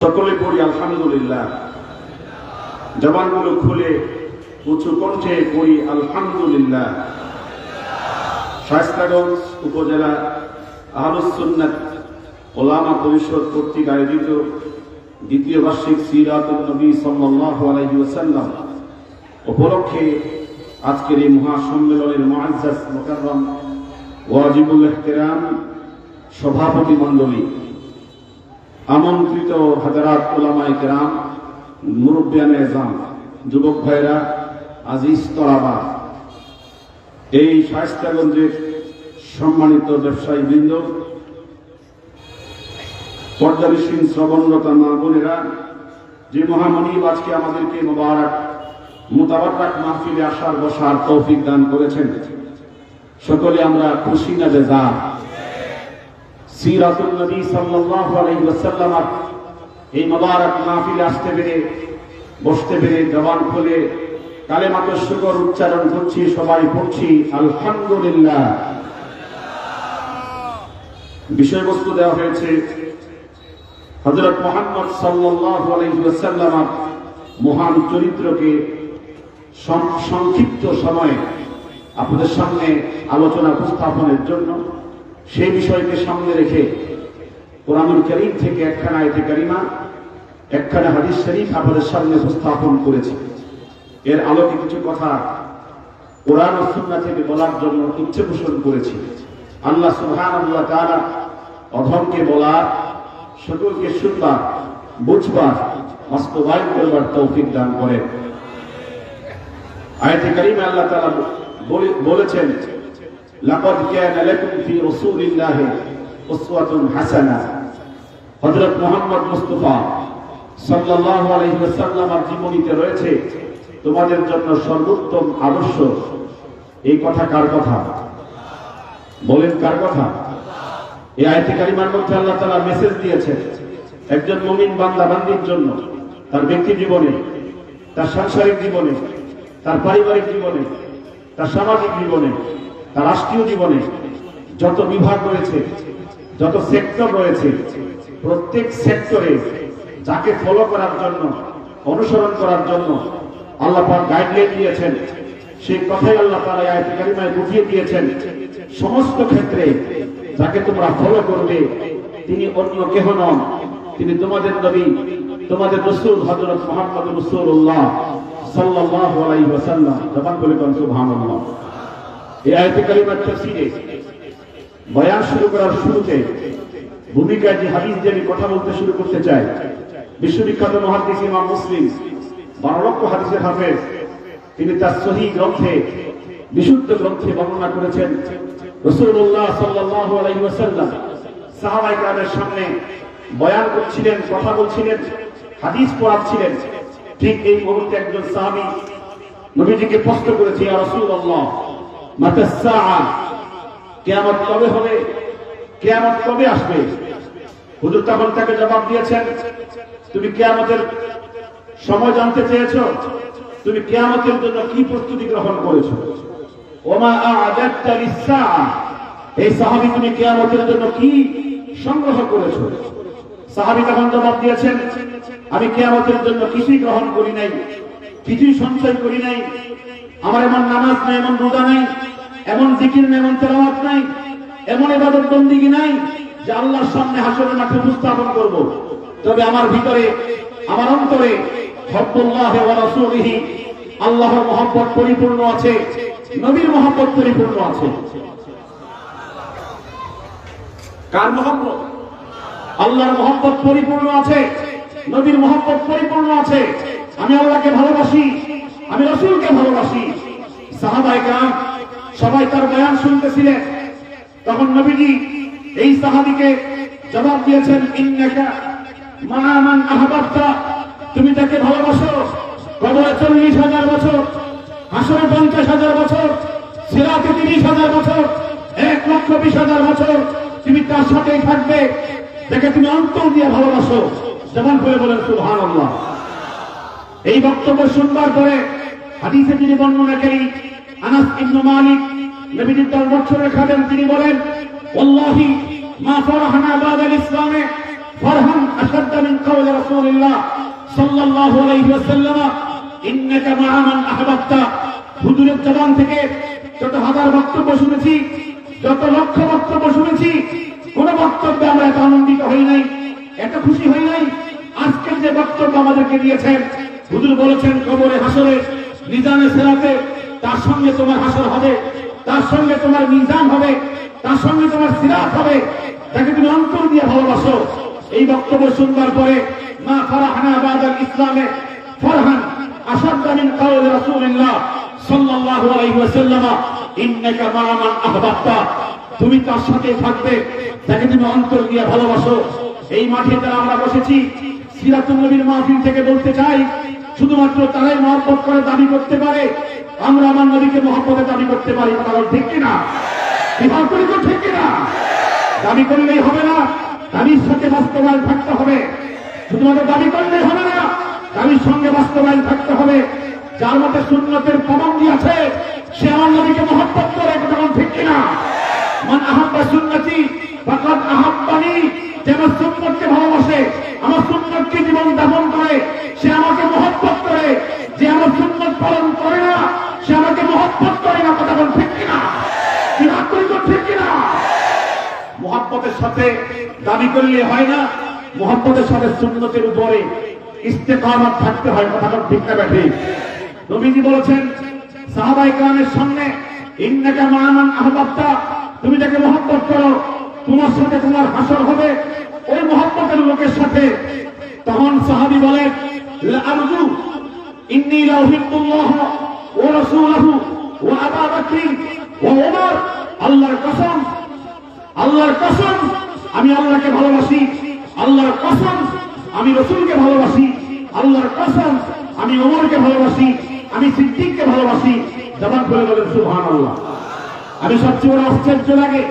সকলে পড়ি, আলহামদুলিল্লাহ। জবানগুলো খুলে, উঁচু কণ্ঠে পড়ি, আলহামদুলিল্লাহ। শায়স্তাগঞ্জ উপজেলা আহলুসুন্নাত ওলামা পরিষদ কর্তৃক আয়োজিত দ্বিতীয় বার্ষিক সিরাতুল নবী সাল্লাল্লাহু আলাইহি ওয়াসাল্লাম উপলক্ষে আজকের এই মহাসম্মেলনের মুআজ্জাজ মুকাররম ওয়াজিবুল ইহতিরাম সভাপতি মণ্ডলী আমন্ত্রিত হাজারাত ওলামায়ে কেরাম মুরব্বিয়ান এজাম যুবক ভাইরা আজিজ তরাবা, এই শায়স্তাগঞ্জের সম্মানিত ব্যবসায়ী বৃন্দ পর্যালোচীন শ্রবণরতা মা বোনেরা, যে মহামনিব আজকে আমাদেরকে মোবারক, মোতাবারক মাহফিলে আসার বসার তৌফিক দান করেছেন। সকলে আমরা খুশি না বেজা সিরাতুল নবী সাল্লাল্লাহু আলাইহি ওয়াসাল্লাম এই মোবারক মাহফিলে আসতে পেরে, বসতে পেরে, জবান খুলে কালেমাকে শুকর উচ্চারণ করছি, সবাই পড়ছি, আলহামদুলিল্লাহ। বিষয়বস্তু দেওয়া হয়েছে, হযরত মুহাম্মদ সাল্লাল্লাহু আলাইহি ওয়াসাল্লাম মহান চরিত্রকে সংক্ষিপ্ত সময়ে আপনাদের সামনে আলোচনা উপস্থাপনের জন্য সেই বিষয়কে সামনে রেখে কোরআনুল করিম থেকে একখানা আয়তে কারিমা, একখানা হাদিস শরীফ আপনাদের সামনে উপস্থাপন করেছি। এর আলোকে কিছু কথা কোরআন ও সুন্নাহ থেকে বলার জন্য ইচ্ছে পোষণ করেছি। আল্লাহ সুবহানাল্লাহ তাআলা অধমকে বলার, সকলকে শুনবার, বুঝবার, বাস্তবায়ন করবার তৌফিক দান করেন। আয়াতে কারিমে আল্লাহ বলে- বলেছেন লাকাদ কানা লাকুম ফি রাসূলিল্লাহি উসওয়াতুন হাসানা হযরত মুহাম্মদ মুস্তাফা সাল্লাল্লাহু আলাইহি ওয়াসাল্লামের জীবনীতে রয়েছে তোমাদের জন্য সর্বোত্তম আদর্শ। এই কথা কার কথা? বলেন কার কথা? এই আয়াতে কারিমার মধ্যে আল্লাহ তাআলা মেসেজ দিয়েছেন, একজন মুমিন বান্দা বান্দির জন্য, তার ব্যক্তি জীবনে, তার সাংসারিক জীবনে, তার পারিবারিক জীবনে, তার সামাজিক জীবনে রাষ্ট্রীয় জীবনে যত বিভাগ রয়েছে, যত সেক্টর রয়েছে, প্রত্যেক সেক্টরে যাকে ফলো করার জন্য, অনুসরণ করার জন্য আল্লাহ পাক গাইডলাইন দিয়েছেন। সেই কথাই আল্লাহ তাআলা এই আয়াতে বুঝিয়ে দিয়েছেন। সমস্ত ক্ষেত্রে যাকে তোমরা ফলো করবে, তিনি অন্য কেহ নন। তিনি তোমাদের নবী, তোমাদের রসুল হযরত মুহাম্মদ রাসূলুল্লাহ সাল্লাল্লাহু আলাইহি ওয়াসাল্লাম। জবান বলে কোন সুবহানাল্লাহ। এই আয়াতে কারিমার তাফসীরে বয়ান শুরু করার শুরুতে ভূমিকায় যে হাদিস দিয়ে আমি কথা বলতে শুরু করতে চাই, বিশ্ববিখ্যাত মহাদিস ইমাম মুসলিম বারো লক্ষ হাদিসের হাফেজ, তিনি তার সহি গ্রন্থে, বিশুদ্ধ গ্রন্থে বর্ণনা করেছেন রসুল্লাহ সাল্লাল্লাহু আলাইহি ওয়াসাল্লাম সাহাবায়ে কেরামের সামনে বয়ান করছিলেন, কথা বলছিলেন, হাদিস পড়াচ্ছিলেন। ঠিক এই মুহূর্তে একজন সাহাবী নবীজিকে প্রশ্ন করেছে সাআ কিয়ামত কবে হবে? কিয়ামত কবে আসবে? হুজুর তখন তাকে জবাব দিয়েছেন, তুমি কিয়ামতের সময় জানতে চেয়েছো? তুমি কিয়ামতের জন্য কি প্রস্তুতি গ্রহণ করেছ? ওমা এই তুমি জন্য কি সংগ্রহ করেছ? সাহাবী তখন জবাব দিয়েছেন, আমি কিয়ামতের জন্য কিছুই গ্রহণ করি নাই, কিছুই সঞ্চয় করি নাই আমার এমন নামাজ নাই, এমন রোজা নাই, এমন জিকির নাই, এমন তেলাওয়াত নাই, এমন ইবাদত বন্দিগি নাই, যে আল্লাহর সামনে হাসরের মাঠে উপস্থাপন করব। তবে আমার ভিতরে, আমার অন্তরে আল্লাহর মহব্বত পরিপূর্ণ আছে, নবীর মহব্বত পরিপূর্ণ আছে। কার মহব্বত? আল্লাহর মহব্বত পরিপূর্ণ আছে, নবীর মহব্বত পরিপূর্ণ আছে। আমি আল্লাহকে ভালোবাসি আমি রসুলকে ভালোবাসি। সাহাবায়ে কেরাম সবাই তার বয়ান শুনতেছিলেন। তখন নবীজি এই সাহাবীকে জবাব দিয়েছেন, ইন্নাকা মা মান আহবাবতা, তুমি তাকে ভালোবাসো। কবরে চল্লিশ হাজার বছর, হাসরে পঞ্চাশ হাজার বছর, সিরাতে তিরিশ হাজার বছর, এক লক্ষ বিশ হাজার বছর তুমি তার সাথেই থাকবে। দেখে তুমি অন্তর দিয়ে ভালোবাসো। যেমন করে বলেন সুবহান এই বক্তব্য শুনবার পরে হাদিসে তিনি বর্ণনাকারী আনাস ইবনু মালিক নবীজির দল বছরে খাদেম, তিনি বলেন ওল্লাহি মা ফারহানা বাদাল ইসলামে ফরহান আশাদ্দ মিন কওল রাসূলুল্লাহ সাল্লাল্লাহু আলাইহি ওয়াসাল্লাম, ইন্নাকা মা'আমান আহবাবতা। হুজুরের জবান থেকে যত হাজার বক্তব্য শুনেছি, যত লক্ষ বক্তব্য শুনেছি, কোন বক্তব্যে আমরা এত আনন্দিত হই নাই, এত খুশি হই নাই। আজকের যে বক্তব্য আমাদেরকে দিয়েছেন, হুজুর বলেছেন কবরে হাসরে নিজানে সেরাতে তার সঙ্গে তোমার হাসর হবে, তার সঙ্গে তোমার মিজান হবে, তার সঙ্গে তোমার সিরাত হবে তাকে তুমি অন্তর দিয়ে ভালোবাসো। এই বক্তব্য শুনবার পরে, মা ফারাহানা বাদাল ইসলামে, ফরহান আসাদ মিন কাউল রাসূলুল্লাহ সাল্লাল্লাহু আলাইহি ওয়াসাল্লাম, ইন্নাকা মা'মান আহবাবতা। তুমি তার সাথে থাকবে তাকে তুমি অন্তর দিয়ে ভালোবাসো। এই মাঠে যারা আমরা বসেছি, সিরাতুল নবীর মাহফিল থেকে বলতে চাই শুধুমাত্র তারাই মহব্বত করে দাবি করতে পারে। আমরা আমার নদীকে মহব্বতে দাবি করতে পারি বল ঠিক কিনা? বিভাগ তো ঠিক কিনা? দাবি করলেই হবে না, দাবির সাথে বাস্তবায়ন থাকতে হবে। শুধুমাত্র দাবি করলেই হবে না, দাবির সঙ্গে বাস্তবায়ন থাকতে হবে। যার মধ্যে সুন্নতের পাবন্দি আছে, সে আমার নবীকে মহব্বত করে বল ঠিক কিনা? মান আহাব্বা সুন্নতি, ফাকাদ আহাব্বানি যে আমার সুন্নতকে ভালোবাসে, আমার সুন্নতকে জীবন যাপন করে, সে আমাকে মহব্বত করে। যে আমার সুন্নত পালন করে না, সে আমাকে মহব্বত করে না, কথা বল ঠিক কিনা? ঠিক মহাব্বতের সাথে দাবি করলে হয় না, মহাব্বতের সাথে সুন্নতের উপরে ইস্তেকামত থাকতে হয়, কথা বল ঠিক না ব্যাঠি? নবীজি বলেছেন সাহাবাই কালামের সামনে, ইন্নাকা মামান আহবাবতা তুমি যাকে মহব্বত করো, তোমার সাথে তোমার হাসর হবে ওই মহব্বতের লোকের সাথে তখন সাহাবি বলেন আল্লাহর কসম আল্লাহর কসম, আমি আল্লাহকে ভালোবাসি। আল্লাহর কসম, আমি রসুলকে ভালোবাসি। আল্লাহর কসম, আমি ওমরকে ভালোবাসি। আমি সিদ্দিককে ভালোবাসি। জবান করে বলেন সুবহান আল্লাহ আমি সবচেয়ে বড় আশ্চর্য লাগে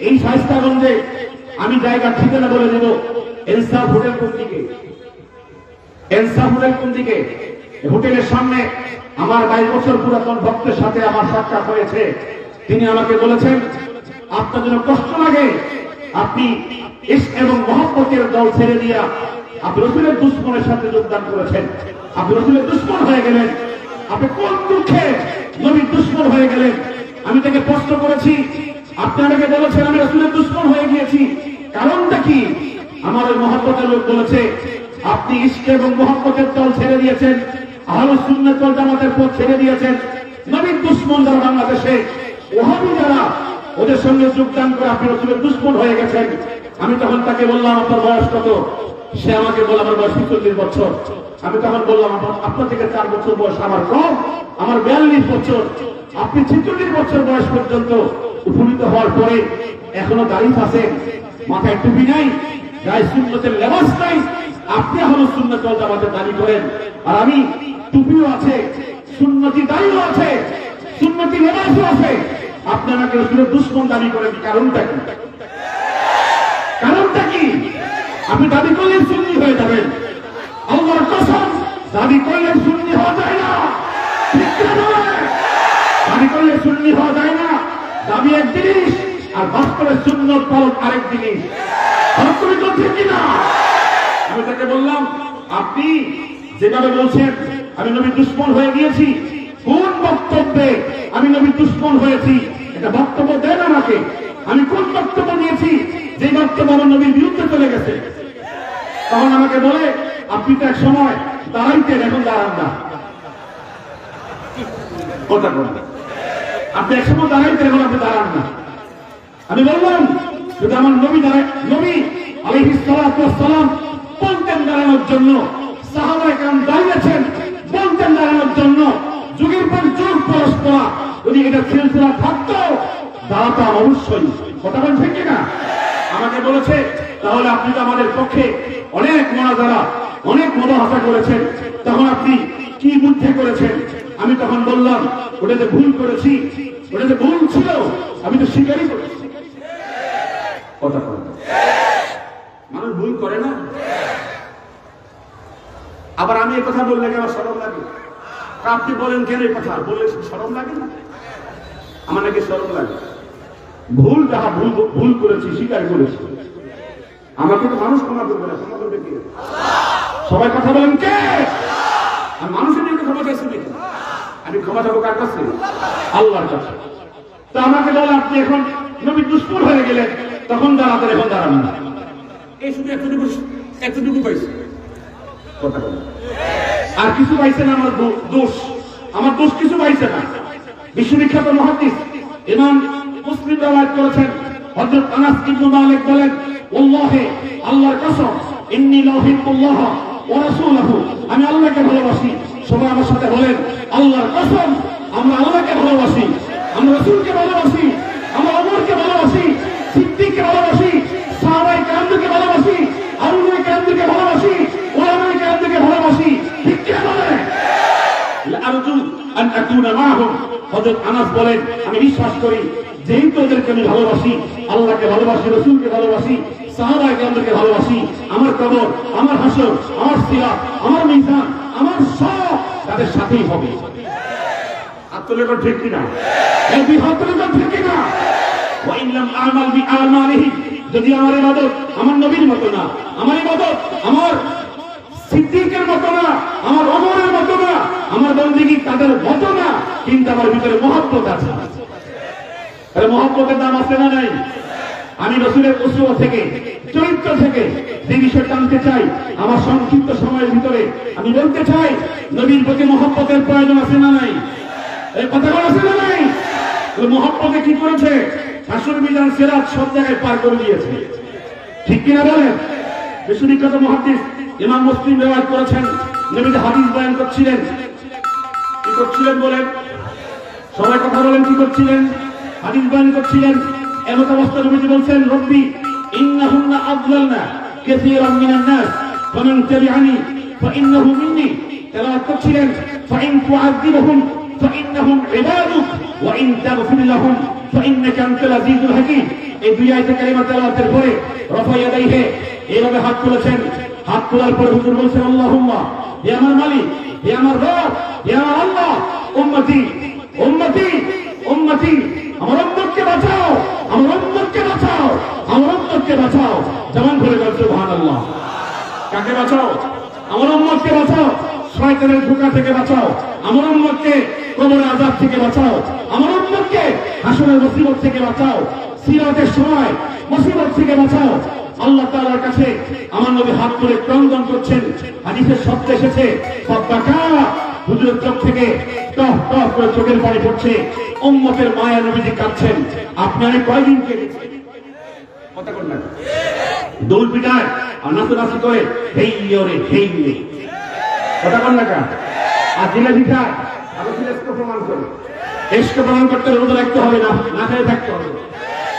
এই শাইস্তাগঞ্জে আমি জায়গা ঠিকানা বলে দেব। এনসাফ হোটেল কোন দিকে? এনসাফ হোটেল কোন দিকে? হোটেলের সামনে আমার বাইশ বছর পুরাতন ভক্তের সাথে আমার সাক্ষাৎ হয়েছে। তিনি আমাকে বলেছেন, আপনার জন্য কষ্ট লাগে। আপনি এবং মহব্বতের দল ছেড়ে দিয়া আপনি রসুলের দুশ্মনের সাথে যোগদান করেছেন। আপনি রসুলের দুশ্মন হয়ে গেলেন। আপনি কোন দুঃখে নবীর দুশ্মন হয়ে গেলেন? আমি তাকে প্রশ্ন করেছি, আপনি আমাকে বলেছেন আমি রসুলের দুশ্মন হয়ে গিয়েছি। কারণটা কি? আমার ওই লোক বলেছে, আপনি ইশক এবং মহব্বতের দল ছেড়ে দিয়েছেন আহলে সুন্নাত দল জামাতের পথ ছেড়ে দিয়েছেন। নবীর দুশ্মন যারা বাংলাদেশে, ওহাবি যারা, ওদের সঙ্গে যোগদান করে আপনি রসুলের দুশ্মন হয়ে গেছেন। আমি তখন তাকে বললাম, আপনার বয়স কত? সে আমাকে বলল, আমার বয়স চল্লিশ বছর। আমি তখন বললাম আপনার- আপনার থেকে চার বছর বয়স আমার কম, আমার বিয়াল্লিশ বছর। আপনি ছেচল্লিশ বছর বয়স পর্যন্ত উপনীত হওয়ার পরে এখনও দাঁড়িয়ে আছেন। মাথায় টুপি নাই, গায়ে সুন্নতের লেবাস নাই, আপনি হলো সুন্নত আমাদের দাবি করেন। আর আমি টুপিও আছে, সুন্নতি দাঁড়িয়েও আছে, সুন্নতি লেবাসও আছে। আপনি আমাকে রসুলের দুশ্মন দাবি করেন, কারণটা কি? কারণটা কি? আপনি দাবি করলে সুন্নি হয়ে যাবেন। আল্লাহর কসম, দাবি করলে সুন্নি হওয়া যায় না? দাবি করলে সুন্নি হওয়া যায় না। দাবি এক জিনিস আর বাস্তবে সুন্নত পালন আরেক জিনিস আমি তাকে বললাম, আপনি যেভাবে বলছেন, আমি নবী দুশ্মন হয়ে গিয়েছি। কোন বক্তব্যে আমি নবী দুশ্মন হয়েছি? এটা বক্তব্য দেন আমাকে। আমি কোন বক্তব্য দিয়েছি? যে বক্তব্য আমার নবীর বিরুদ্ধে চলে গেছে। তখন আমাকে বলে, আপনি তো এক সময় দাঁড়াইতেন, এখন দাঁড়ান না। কথা বলবেন আপনি এক সময় দাঁড়াইতেন, এখন আপনি দাঁড়ান না। আমি বললাম, যদি আমার নবী দাঁড়ায় নবী ওয়াস সালাম বলতেন দাঁড়ানোর জন্য, সাহাবায়ে কেরাম দাঁড়িয়েছেন বলতেন দাঁড়ানোর জন্য, যুগের পর যুগ পরস্পর, যদি এটা সিলসিলা থাকতো, দাঁড়াতাম অবশ্যই। কথা বলছেন কিনা আমাকে বলেছে, তাহলে আপনি তো আমাদের পক্ষে অনেক মোনাজারা, অনেক মনোহাসা করেছেন। তখন আপনি কি বুদ্ধি করেছেন? আমি তখন বললাম, ওটাতে ভুল করেছি, ওটাতে ভুল ছিল, আমি তো স্বীকারই করেছি। কথা বলেন মানুষ ভুল করে না? আবার আমি এই কথা বললে কেন সরম লাগে? আপনি বলেন কেন এই কথা? বললে সরম লাগে না? আমার নাকি সরম লাগে। ভুল যাহা ভুল ভুল করেছি, স্বীকার করেছি। আমাকে তো মানুষ ক্ষমা করবে না। ক্ষমা করবে কে? সবাই কথা বলেন কে? আর মানুষের জন্য ক্ষমা চাইছি নাকি? আমি ক্ষমা চাবো কার কাছে? আল্লাহর কাছে। তা আমাকে বলে আপনি এখন নবী দুষ্কর হয়ে গেলেন। তখন দাঁড়াতেন এখন দাঁড়াবেন না এই শুধু এতটুকু এতটুকু পাইছে। কথা আর কিছু পাইছে না আমার দোষ। আমার দোষ কিছু পাইছে না। বিশ্ববিখ্যাত মহাদিস ইমাম মুসলিম রাওয়ায়াত করেছেন। হযরত আনাস ইবনে মালিক বলেন ওয়াল্লাহি আল্লাহর কসম ইন্নী লাউহিব্বুল্লাহ ওয়া রাসূলুহু। আমি আল্লাহকে ভালোবাসি। সবাই আমার সাথে বলেন আল্লাহর কসম আমরা আল্লাহকে ভালোবাসি। আমরা রাসূলকে আনাস বলেন, আমি বিশ্বাস করি, যেহেতু ওদেরকে আমি ভালোবাসি, আল্লাহকে ভালোবাসি, রসুলকে ভালোবাসি, সাহাবায়ে কেরামকে ভালোবাসি, আমার কবর, আমার হাসর, আমার সিরাত, আমার মিজান, আমার সব তাদের সাথেই হবে। যদি আমার ইবাদত আমার নবীর মতো না, আমার ইবাদত আমার সিদ্দিকের মতো না, আমার অমরের মতো না আমার বন্দিগি তাদের মতো না? কিন্তু আমার ভিতরে মহব্বত আছে। মহব্বতের দাম আছে না নাই? আমি রসুলের উসুয়া থেকে, চরিত্র থেকে যে বিষয়টা আনতে চাই। আমার সংক্ষিপ্ত সময়ের ভিতরে আমি বলতে চাই, নবীর প্রতি মহব্বতের প্রয়োজন আছে না নাই? এই কথাগুলো আছে না নাই? মহব্বতে কি করেছে? হাসুর মিজান সেরাত সব জায়গায় পার করে দিয়েছে। ঠিক কিনা বলেন? বিশ্ববিখ্যাত মহাদিস ইমাম মুসলিম রেওয়াজ করেছেন। নবী যে হাদিস বয়ান করছিলেন। করছিলেন বলেন? সবাই কথা বলেন, কি করছিলেন? হাদিস বয়ান করছিলেন। এমত অবস্থা নবীজি বলছেন, রব্বি, ইন্নাহুন্না মিনান নাস তাবিআনি মিন্নি। তেলাওয়াত করছিলেন, ফাইন এই দুই কালিমা তেলাওয়াতের পরে ইয়াদাইহি এইভাবে হাত তুলেছেন। হাত তোলার পরে হুজুর বলছেন, আল্লাহুম্মা, হে আমার মালিক হে আমার রব আমার আল্লাহ। উম্মতি উম্মতি উম্মতি। আমার বাঁচাও, আমার উম্মতকে বাঁচাও, আমার উম্মতকে বাঁচাও। যেমন করে গেল সুবহানাল্লাহ। কাকে বাঁচাও? আমার উম্মতকে বাঁচাও। শয়তানের ধোকা থেকে বাঁচাও। আমার উম্মতকে কবরের আযাব থেকে বাঁচাও। আমার উম্মতকে হাসরের মুসিবত থেকে বাঁচাও। সিরাতের সময় মুসিবত থেকে বাঁচাও। আল্লাহ তাআলার কাছে আমার নবী হাত তুলে ক্রন্দন করছেন। হাদিসের শব্দ এসেছে হুজুরের চোখ থেকে টহ টহ করে চোখের পানি পড়ছে। মায়া কাঁদছেন। কয়দিন না। দোল পিটায় করে রোদ রাখতে হবে না খেয়ে থাকতে হবে।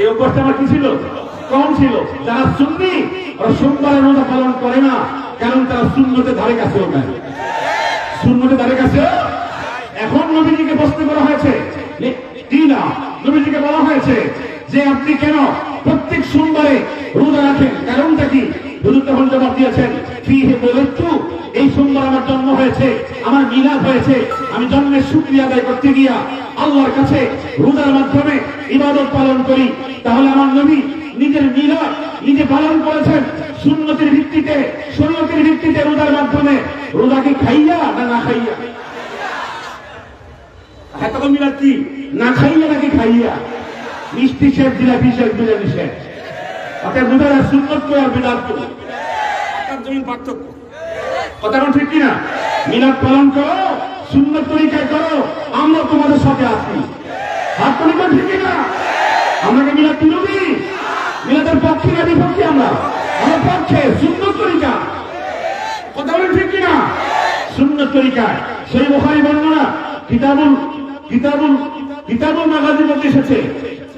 এই অভ্যাসটা আমার কি ছিল? কম ছিল। যারা সুন্নি, ওরা সোমবারে রোজা পালন করে না, কারণ তারা শূন্যতে ধারে কাছেও নাই শূন্যতে ধারে কাছে? এখন নবীজিকে প্রশ্ন করা হয়েছে নবীজিকে বলা হয়েছে যে আপনি কেন প্রত্যেক সোমবারে রোজা রাখেন? কারণটা কি? হুজুর তখন জবাব দিয়েছেন, ফিহে বলেছু এই সোমবার আমার জন্ম হয়েছে, আমার মিলাদ হয়েছে, আমি জন্মের শুক্রিয়া আদায় করতে গিয়া আল্লাহর কাছে রোজার মাধ্যমে ইবাদত পালন করি। তাহলে আমার নবী নিজের মিলাদ নিজে পালন করেছেন। সুন্নতির ভিত্তিতে শরীয়তের ভিত্তিতে রোজার মাধ্যমে। রোজা কি খাইয়া না না খাইয়া? এত মিলাদ কি? না খাইয়া নাকি খাইয়া? মিষ্টি শেষ অর্থাৎ সুন্নত কে আর বিদাত কে জমিন পার্থক্য। কথা ঠিক কিনা? মিলাদ পালন করো। সুন্নত তরিকায় করো আমরা তোমাদের সাথে আছি হাত তরিকা ঠিক কিনা আমরা কি মিলাদ বিরোধী মিলাদের পক্ষে না বিপক্ষে আমরা আমার পক্ষে সুন্নত তরিকা কথা বলেন ঠিক কিনা সুন্নত তরিকায় সেই বোখারি বর্ণনা কিতাবুল কিতাবুল কিতাবুল মাগাজির মধ্যে এসেছে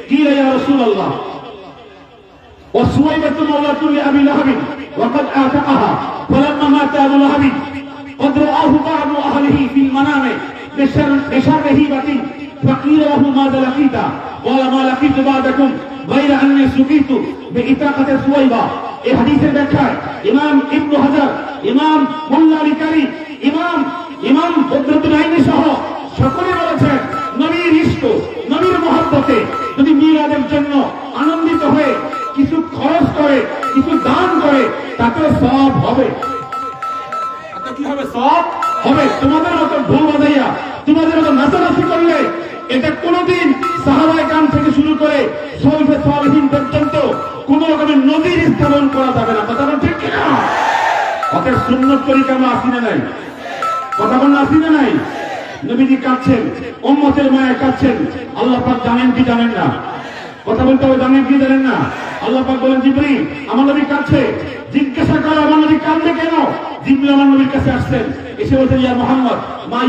কি রে ইয়া রাসূলুল্লাহ وسويبة مولاة لأبي لهب وقد آتقها فلما مات أبو لهب قد رآه بعض أهله في المنام بشر بشر هيبة فقيل له ماذا لقيت قال ما لقيت بعدكم غير أني سقيت بإطاقة سويبة এই হাদিসের ব্যাখ্যায় ইমাম ইবনু হাজার ইমাম মোল্লা আলী কারি ইমাম ইমাম বদরুদ্দিন আইনি সহ সকলে বলেছেন নবীর ইষ্ট নবীর মহব্বতে যদি মিলাদের জন্য আনন্দিত হয়ে কিছু খরচ করে কিছু দান করে তাতে সব হবে তাতে কি হবে, সব? হবে। তোমাদের মতো ভুল বাজাইয়া তোমাদের মতো নাচানাচি করলে এটা কোনোদিন সাহাবাই কাম থেকে শুরু করে সলফে সালহীন পর্যন্ত কোন রকমের নদীর স্থাপন করা যাবে না। কথা ঠিক কিনা? অতএব সুন্নত তরিকা আমরা আসি নাই। কথা বল আসি নাই? নবীজি কাঁদছেন, উম্মতের মায়া কাঁদছেন। আল্লাহ পাক জানেন কি জানেন না? কথা বলতে হবে জানেন কি জানেন না? আল্লাহ পাক বলেন আমার নবী কাঁদছে। জিজ্ঞাসা করো, আমার নবী কাঁদবে কেন? জিবরি আমার নবীর কাছে আসছেন। এসে ইয়া মোহাম্মদ, মা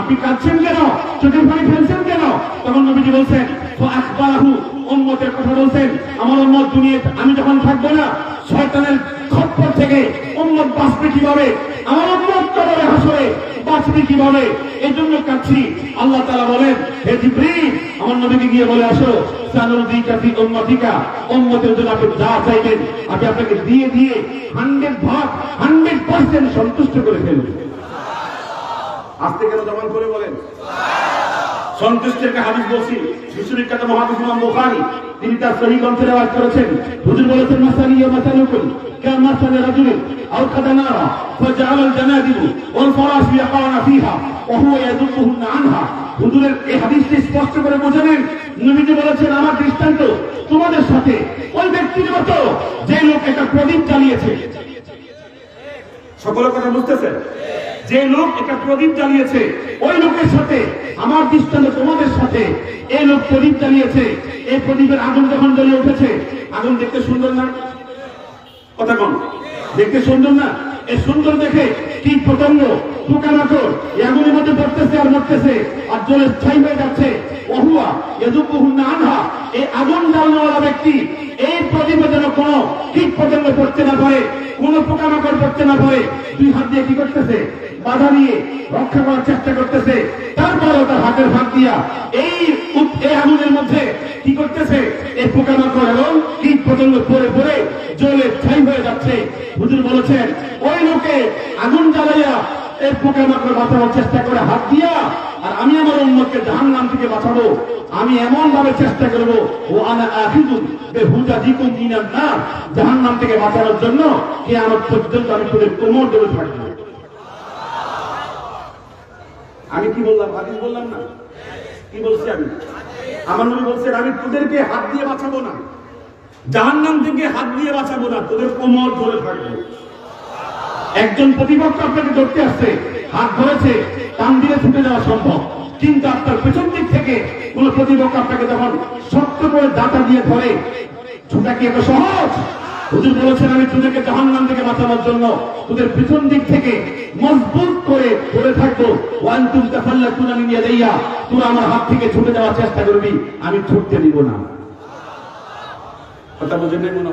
আপনি কাঁদছেন কেন? চোখের পানি ফেলছেন কেন? তখন নবীজি বলছেন তো আকবারাহু উম্মতের কথা বলছেন। আমার উম্মত দুনিয়াতে আমি যখন থাকব না, শয়তানের খপ্পর থেকে উম্মত বাঁচবে কীভাবে? আমার উম্মত কবরে হাসরে বাঁচবে কীভাবে? এই জন্য কাছি আল্লাহ তালা বলেন, হে জিব্রি আমার নবীকে গিয়ে বলে আসো জন্য যা আপনাকে দিয়ে দিয়ে সন্তুষ্ট আস্তে কেন করে বলেন? সন্তুষ্টি একটা হাদিস বলছি। বিশ্ববিখ্যাত মহাদিস ইমাম বুখারী, তিনি তার সহি গ্রন্থের আওয়াজ করেছেন। হুজুর বলেছেন মাসালি ইয়া কই কা মাসানি রাজুল আল কাদানারা ফাজআল আল জানাদিব ওয়াল ফরাশ ইয়াকানা ফিহা, ওয়া হুয়া ইয়াদুল্লুহুন আনহা। হুজুরের এই হাদিসটি স্পষ্ট করে বোঝালেন। নবীজি বলেছেন, আমার দৃষ্টান্ত তোমাদের সাথে, ওই ব্যক্তির মতো যে লোক একটা প্রদীপ জ্বালিয়েছে। সকলের কথা বুঝতেছেন? যে লোক একটা প্রদীপ জ্বালিয়েছে, ওই লোকের সাথে, আমার দৃষ্টান্ত তোমাদের সাথে এই লোক প্রদীপ জ্বালিয়েছে এই প্রদীপের আগুন যখন জ্বলে উঠেছে, আগুন দেখতে সুন্দর না? কথা কোন দেখতে সুন্দর না? এই সুন্দর দেখে কি পতঙ্গ পোকামাকড় আগুনের মধ্যে পড়তেছে আর মরতেছে, আর জলে ছাই হয়ে যাচ্ছে। অহুয়া এদুকুহুন না আনহা এই আগুন জ্বালানোওয়ালা ব্যক্তি, এই প্রদীপে যেন কোনো কীট পতঙ্গ পড়তে না পারে, কোন পোকামাকড় পড়তে না পারে, দুই হাত দিয়ে কি করতেছে? বাধা দিয়ে রক্ষা করার চেষ্টা করতেছে। তারপরেও তার হাতের ভাগ দিয়া এই আগুনের মধ্যে কি করতেছে? এই পোকামাকড় এবং কীট পতঙ্গ পড়ে পড়ে জলে ছাই হয়ে যাচ্ছে। হুজুর বলেছেন, ওই লোকে আগুন জ্বালাইয়া এই পোকামাকড় বাঁচানোর চেষ্টা করে হাত দিয়া, আর আমি আমার উন্মতকে জাহান নাম থেকে বাঁচাবো। আমি এমন ভাবে চেষ্টা করব, ও আনা আহিদুন বে হুজা দিকুন দিনার না জাহান নাম থেকে বাঁচানোর জন্য কে আমার পর্যন্ত আমি তোদের কোমর দেবে থাকব। আমি কি বললাম? হাদিস বললাম না? কি বলছি আমি? আমার নবী বলছেন, আমি তোদেরকে হাত দিয়ে বাঁচাবো না। জাহান্নাম থেকে হাত দিয়ে বাঁচাবো না, তোদের কোমর ধরে থাকব। একজন প্রতিপক্ষ আপনাকে ধরতে আসছে, হাত ধরেছে, টান দিয়ে ছুটে যাওয়া সম্ভব। কিন্তু আপনার পেছন দিক থেকে কোন প্রতিপক্ষ আপনাকে যখন শক্ত করে দাঁতা দিয়ে ধরে, ছুটা কি এত সহজ? হুজুর বলেছেন, আমি তোদেরকে জাহান্নাম থেকে বাঁচানোর জন্য তোদের পিছন দিক থেকে মজবুত করে ধরে থাকব। ওয়ান তুম তাফাল্লা তুনা নিয়ে দেইয়া তোরা আমার হাত থেকে ছুটে যাওয়ার চেষ্টা করবি, আমি ছুটতে দিব না। কথা বুঝেন নাই মনে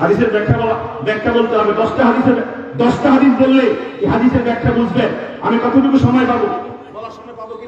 হাদিসের ব্যাখ্যা বলা ব্যাখ্যা বলতে হবে। দশটা হাদিসের দশটা হাদিস বললে এই হাদিসের ব্যাখ্যা বুঝবেন। আমি কতটুকু সময় পাবো বলার সময় পাবো কিনা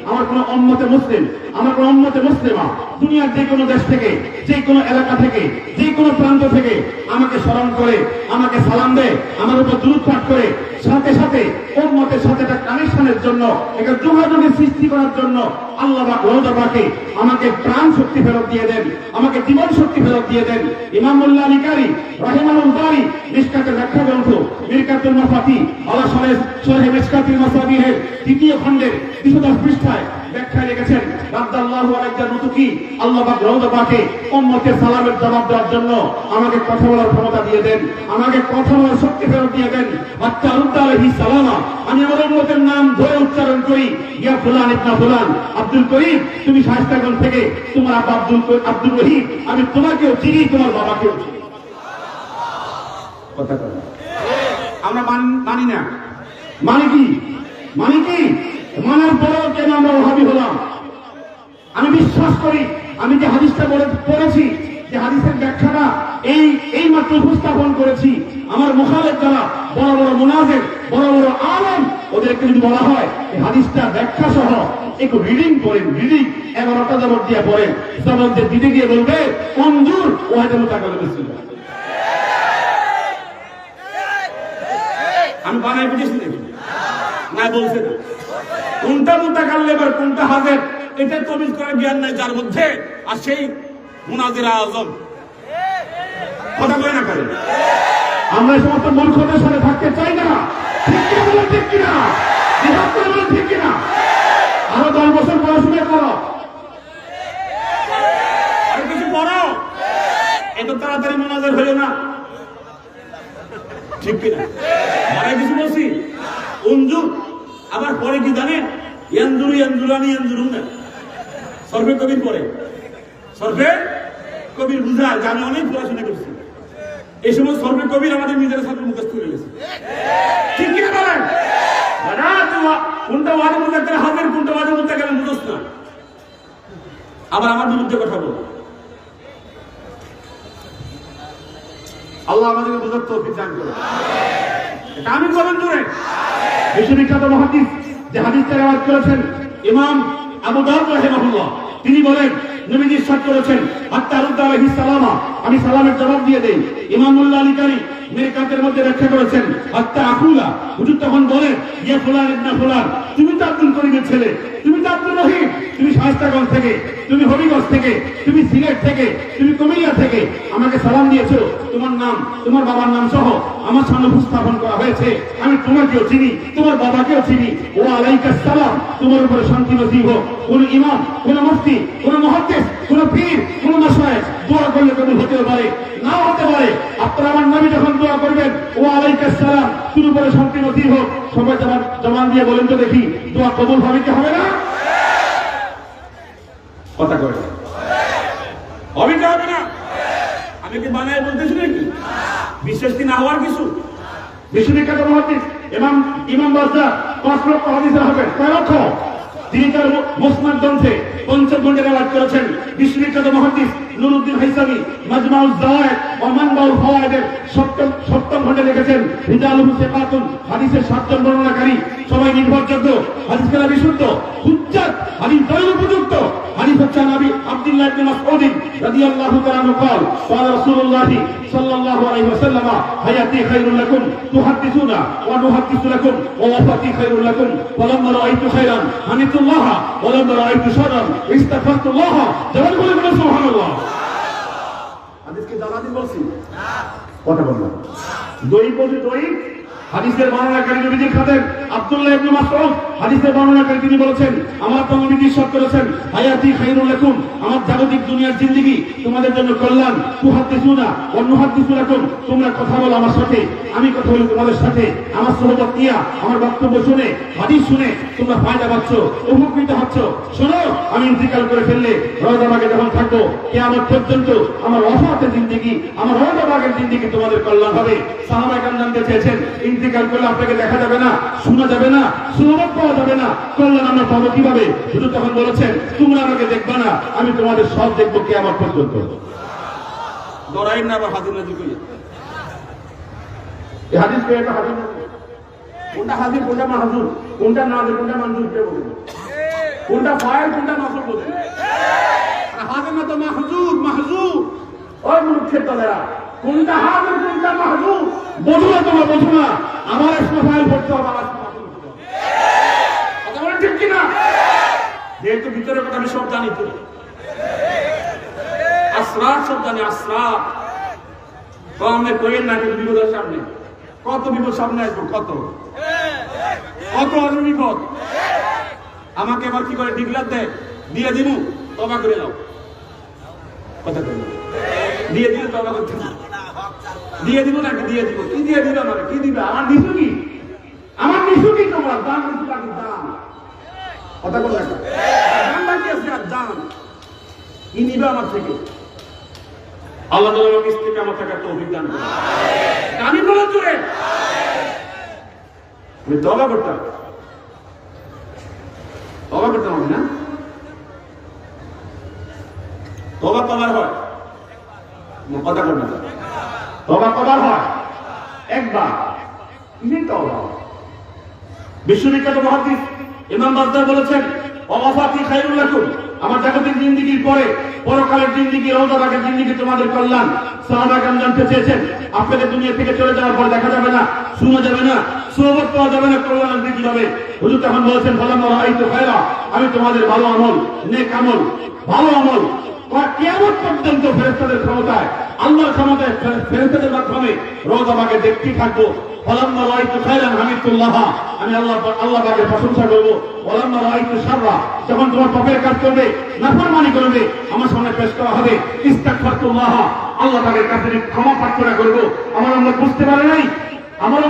আমার কোন উম্মতে মুসলিম, আমার কোন উম্মতে মুসলিমা, দুনিয়ার যে কোনো দেশ থেকে, যে কোনো এলাকা থেকে, যে কোনো প্রান্ত থেকে আমাকে স্মরণ করে, আমাকে সালাম দেয়, আমার উপর দূরত পাঠ করে, সাথে সাথে উম্মতের সাথে একটা কানেকশনের জন্য, একটা যোগাযোগের সৃষ্টি করার জন্য আল্লাহ পাক আমাকে প্রাণ শক্তি ফেরত দিয়ে দেন, আমাকে জীবন শক্তি ফেরত দিয়ে দেন। ইমাম মোল্লা আলী কারি রাহিমানুল বারি নিষ্কাতের ব্যাখ্যা গ্রন্থ মিরকাতুল মাফাতি আল্লাহ সরে সরে মিসকাতুল মাসাবিহের দ্বিতীয় খণ্ডের 210 পৃষ্ঠায় ব্যাখ্যা লিখেছেন রাদ্দাল্লাহু আলাইহি নুতুকি আল্লাহ পাক রওজা পাকে উম্মতের সালামের জবাব দেওয়ার জন্য আমাকে কথা বলার ক্ষমতা দিয়ে দেন, আমাকে কথা বলার শক্তি ফেরত দিয়ে দেন। বাচ্চা আলুদ্দা আলাইহি সালামা, আমি আমার উম্মতের নাম ধরে উচ্চারণ করি, ইয়া ফুলান ইবনা ফুলান, আব্দুল করিম, তুমি শাস্তাগঞ্জ থেকে তোমার আব্বা আব্দুল আব্দুল রহিম, আমি তোমাকেও চিনি, তোমার বাবাকেও চিনি। কথা আমরা মানি না। মানে কি? মানে কি? মানার পরেও কেন আমরা ওহাবি হলাম? আমি বিশ্বাস করি, আমি যে হাদিসটা পড়েছি, যে হাদিসের ব্যাখ্যাটা এই এই মাত্র উপস্থাপন করেছি। আমার মুখালের দ্বারা বড় বড় মুনাজের বড় বড় আলম, ওদেরকে যদি বলা হয়, এই হাদিসটা ব্যাখ্যা সহ একটু রিডিং করেন রিডিং এগারোটা জবর দিয়ে পড়েন। জবর দিয়ে দিতে গিয়ে বলবে, অঞ্জুর ও হয়তো মোতাকাল আমি বানাই বুঝেছি না বলছে না। কোনটা মোতাকাল লেবার কোনটা হাজের এটা তবিজ করার জ্ঞান নাই যার মধ্যে আর সেই মুনাজির আজম। কথা বলে না করে আমরা সমস্ত মূর্খদের সাথে থাকতে চাই না। ঠিক কিনা বলে ঠিক বলে ঠিক কিনা? আরও দশ বছর পড়াশোনা করো। আর কিছু পড়ো এত তাড়াতাড়ি মোনাজার হলো না। ঠিক কিনা? মারা কিছু বলছি? অঞ্জুর আবার পরে কি জানেন? ইয়ানজুরু ইয়ানজুরানি ইয়ানজুরুন না? সর্বে কবির পরে। সর্বে কবির বুঝার যে অনেক পড়াশোনা করছি। এই সময় সর্বে কবির আমাদের নিজের সাথে মুখস্থ হয়ে গেছে। ঠিক কিনা বলেন? কোনটা ওয়াদে একটা হাতের কোনটা ওয়াদে গেলে মুখস্থ না? আবার আমার বিরুদ্ধে কথা বলো। আল্লাহ আমাদেরকে বোঝার তৌফিক দান করুন। আমি জোরে। বিশ্ববিখ্যাত মহাদিস যে করেছেন, ইমাম আবু দাউদ রাহিমাহুল্লাহ। তিনি বলেন, নবীজি ইরশাদ করেছেন হাত্তা রুদ্দা সালামা। আমি সালামের জবাব দিয়ে দেই। ইমামুল্লাহ আলী কারি মেরকাতের মধ্যে ব্যাখ্যা করেছেন হাত্তা আকুলা। হুজুর তখন বলেন, ইয়া ফুলান ইবনা ফুলান। তুমি তো আব্দুল করিমের ছেলে। তুমি তো আব্দুল রহিম তুমি শাস্তাগঞ্জ থেকে, তুমি হবিগঞ্জ থেকে, তুমি সিলেট থেকে, তুমি কুমিল্লা থেকে আমাকে সালাম দিয়েছ। তোমার নাম, তোমার বাবার নাম সহ আমার সামনে উপস্থাপন করা হয়েছে। আমি তোমাকেও চিনি, তোমার বাবাকেও চিনি। ও আলাইকা সালাম। তোমার উপরে শান্তি নসিব হোক। কোন ইমাম, কোন মুফতি, কোন মহাদ্দেশ কোন পীর, কোন মাসায় দোয়া করলে কবুল হতে পারে। না হতে পারে। আপনারা আমার নবী যখন দোয়া করবেন ও আলাইকা সালাম, তোর উপরে শান্তি নসিব হোক। সবাই জমান জমান দিয়ে বলেন তো দেখি, দোয়া কবুল কি হবে না? কথা কয় না। হবে না? আমি কি বানায় বলতেছি নাকি? বিশ্বাস কি না হওয়ার কিছু? বিশ্ববিখ্যাত মহাদিস ইমাম পাঁচ লক্ষ কয় লক্ষ? তিনি তার গ্রন্থে মহাদিস নুরুদ্দিন হাইসামি সপ্তম সপ্তম খণ্ডে লিখেছেন হাদিসের সাতজন বর্ণনাকারী। সবাই নির্ভরযোগ্য, হাদিস খেলা বিশুদ্ধ, হুজ্জাত, হাদিস দলিল উপযুক্ত। হাদিস হচ্ছে নবী আব্দুল্লাহ ইবনে মাসউদ রাদিয়াল্লাহু তাআলা আনহু قال قال رسول الله صلى الله عليه وسلم حياتي خير لكم تحدثون ونحدث لكم ووفاتي خير لكم ولما رأيت خيرا حمدت الله ولما رأيت شرا استغفرت الله জবান বলে বলে সুবহানাল্লাহ হাদিসকে জানা দিন বলছি কথা বললাম দই বলি দই হাদিসের বর্ণনাকারী নবীজির খাতেন আব্দুল্লাহ ইবনে মাসউদ, হাদিসের বর্ণনাকারী তিনি বলেছেন, আমার তো নবীজি ইরশাদ করেছেন, হায়াতি খায়রুল লাকুম, আমার জাগতিক দুনিয়ার জিন্দেগি তোমাদের জন্য কল্যাণ, তুহাদ্দিসুনা ওয়া নুহাদ্দিসু লাকুম তোমরা কথা বলো আমার সাথে, আমি কথা বলি তোমাদের সাথে, আমার সহবত নিয়া আমার বক্তব্য শুনে, হাদিস শুনে, তোমরা ফায়দা পাচ্ছ, উপকৃত হচ্ছ, শোনো, আমি ইন্তিকাল করে ফেললে রওজাবাগে যখন থাকব, কিয়ামত পর্যন্ত আমার অফাতের জিন্দেগি, আমার রওজাবাগের জিন্দেগি তোমাদের কল্যাণ হবে। সাহাবায়ে কেরাম জানতে চেয়েছেন ইন্তিকাল করলে আপনাকে দেখা যাবে না শোনা যাবে না সুনবত পাওয়া যাবে না। কল্যাণ আমরা পাবো কীভাবে? শুধু তখন বলেছেন তোমরা আমাকে দেখবে না আমি তোমাদের সব দেখব কিয়ামত পর্যন্ত। দরাই না আবার হাজির নাজির করি এই হাদিস পেয়ে একটা হাদিস। কোনটা হাজির কোনটা মাহাজুর? কোনটা নাজির কোনটা মঞ্জুর কে বলবে? কোনটা ফাইল কোনটা মাসুল বলবে? হাজির না তো মাহজুর মাহজুর। ওই মূর্খের দলেরা কোনটা হাজির কোনটা মাহজুর বোঝো তোমার আমার একটা ফাইল হবে আমার ঠিক কিনা যেহেতু ভিতরের কথা আমি সব জানি তো আসরার সব জানি আসরার কমে কইেন না কিন্তু বিপদের সামনে কত বিপদ সামনে আসব কত কত আরও বিপদ আমাকে এবার কি করে ডিগলার দে দিয়ে দিমু, তবা করে দাও কথা। দিয়ে দিলে তবা করতে। দিয়ে দিব নাকি? দিয়ে দিব। কি দিয়ে দিবে আমাকে কি দিবে? আমার দিছু কি? আমার দিছু কি তোমরা? দান দান কথা বল দান বাকি আছে আর দান কি নিবে আমার থেকে? আল্লাহ করুন। আমি বলে জোরে আমি তবা করতাম করতাম আমি না? তবা কবার হয়। কথা করবে তবা কবার হয়? একবার। বিশ্ববিখ্যাত ইমাম বলেছেন অবাফাতি খাইরুল লাকুম। আমার জাগতিক জিন্দিগির পরে, পরকালের জিন্দিগি জিন্দিগি তোমাদের কল্যাণ। সাহাবাগান জানতে চেয়েছেন, আপনাদের দুনিয়া থেকে চলে যাওয়ার পর দেখা যাবে না, শোনা যাবে না সোহবত পাওয়া যাবে না কল্যাণ আসবে কীভাবে হুজুর তখন বলেছেন খায়রা। আমি তোমাদের ভালো আমল, নেক আমল, ভালো আমল কেমন পর্যন্ত ফেরেস্তাদের ক্ষমতায় ক্ষমতায় ফেরেস্তাদের মাধ্যমে রোজাবাগে দেখতে থাকব। আমি আল্লাহ প্রশংসা যখন তোমার পাপের কাজ করবে, নাফরমানি করবে, আমার সামনে পেশ করা হবে। আল্লাহ পাকের কাছে ক্ষমা প্রার্থনা করব। আমার আমরা বুঝতে পারে নাই। আমরা